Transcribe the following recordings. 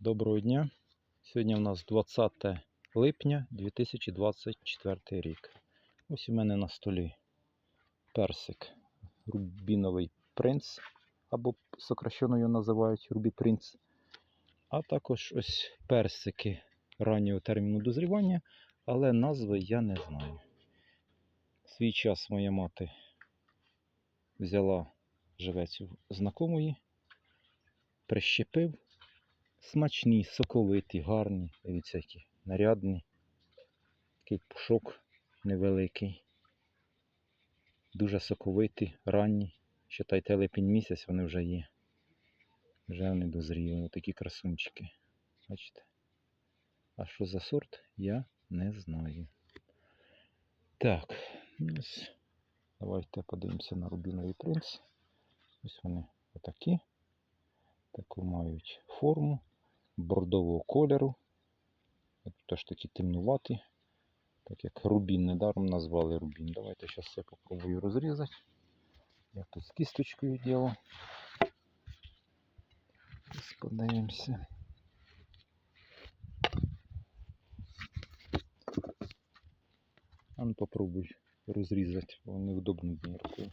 Доброго дня. Сьогодні у нас 20 липня 2024 рік. Ось у мене на столі персик Рубіновий принц, або сокращено його називають Рубі Принц. А також ось персики раннього терміну дозрівання, але назви я не знаю. Свій час моя мати взяла живець у знакомої, прищепив. Смачні, соковиті, гарні, дивіться, нарядні. Такий пушок невеликий. Дуже соковиті, ранні. Считайте, липень місяць вони вже є. Вже вони дозріли. Отакі красунчики. Бачите? А що за сорт, я не знаю. Так. Давайте подивимося на рубіновий принц. Ось вони отакі. Таку мають форму бордового кольору. Теж такі темнуваті. Так як рубін недаром назвали рубін. Давайте зараз я попробую розрізати. Я тут з кісточкою діло. Зараз подивимося. А ну попробуй розрізати, бо неудобно однією рукою.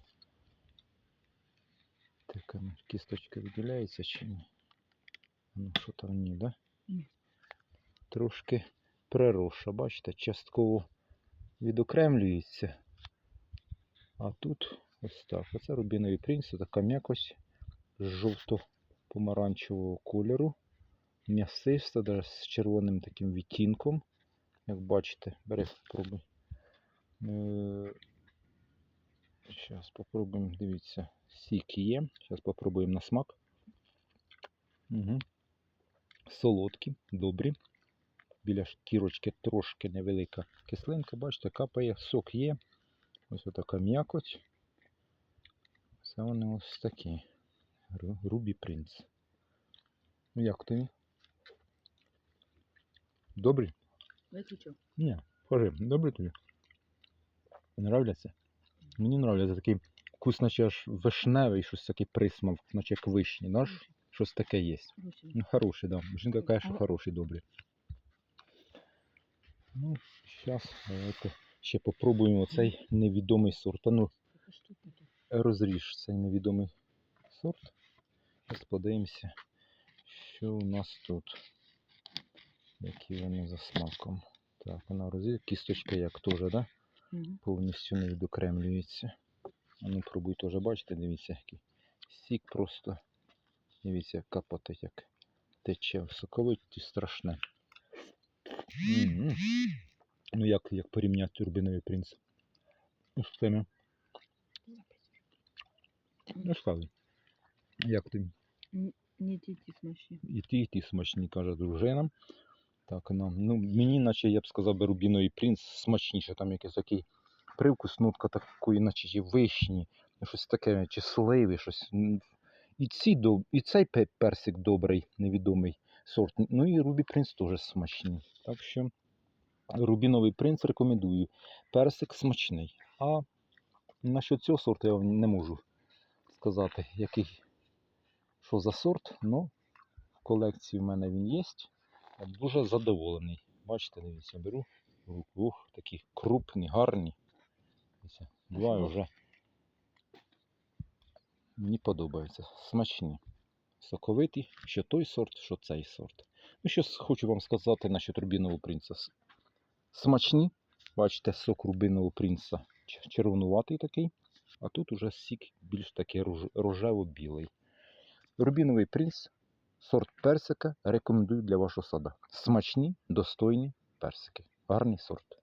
Так, а ну, кісточка виділяється чи ні? Ну, що там ні, да? Ні. Трошки приросша, бачите, частково відокремлюється. А тут ось так. Оце рубіновий принц, така м'якость жовто-помаранчевого кольору. М'ясиста, навіть з червоним таким відтінком. Як бачите, бери, пробуй. Зараз попробуємо, дивіться, сік є. Зараз попробуємо на смак. Угу. Солодкі, добрі. Біля шкірочки трошки невелика кислинка, бачите, капає, сок є. Ось така м'якоть. Це вони ось такі. Рубі принц. Ну як тобі? Добрі? Виключу. Ні, скажи, добрі тобі? Нравляться? Мені нравляться такий вкус, наче аж вишневий, щось такий присмак, наче як вишні. Наш щось таке є. Ну, хороший, да. Жінка каже, що хороший, добрий. Ну, зараз давайте ще попробуємо оцей невідомий сорт. А ну, розріж цей невідомий сорт. Зараз подивимося, що у нас тут. Які вони за смаком. Так, вона розріж. Кісточка як теж, да? Повністю не відокремлюється. А ну пробуй теж, бачите, дивіться, який сік просто. Дивіться, як капоти, як тече. Соковиті страшне. М-м. Ну як, як порівняти турбиновий принц? З цими. Ну, скажи. Як тобі? Не ті ті смачні. І ті, і ті смачні, каже дружина. Так, ну, ну мені, наче я б сказав, би рубіновий принц смачніше, там якийсь такий привкус, нотка такої, наче є вишні, щось таке, чи сливи, щось. І, ці, і цей персик добрий, невідомий сорт. Ну і Рубі Принц теж смачний. Так що Рубіновий принц рекомендую. Персик смачний. А насчет цього сорту я вам не можу сказати, який, що за сорт, але в колекції в мене він є. Я дуже задоволений. Бачите, дивіться, беру. Ух, такі крупні, гарні. Два вже. Мені подобаються. Смачні. Соковиті, що той сорт, що цей сорт. Ну, що хочу вам сказати насчет рубінового принца. Смачні. Бачите, сок рубинового принца червонуватий такий. А тут уже сік більш такий рожево-білий. Рубіновий принц Сорт персика рекомендую для вашого сада. Смачні, достойні персики. Гарний сорт.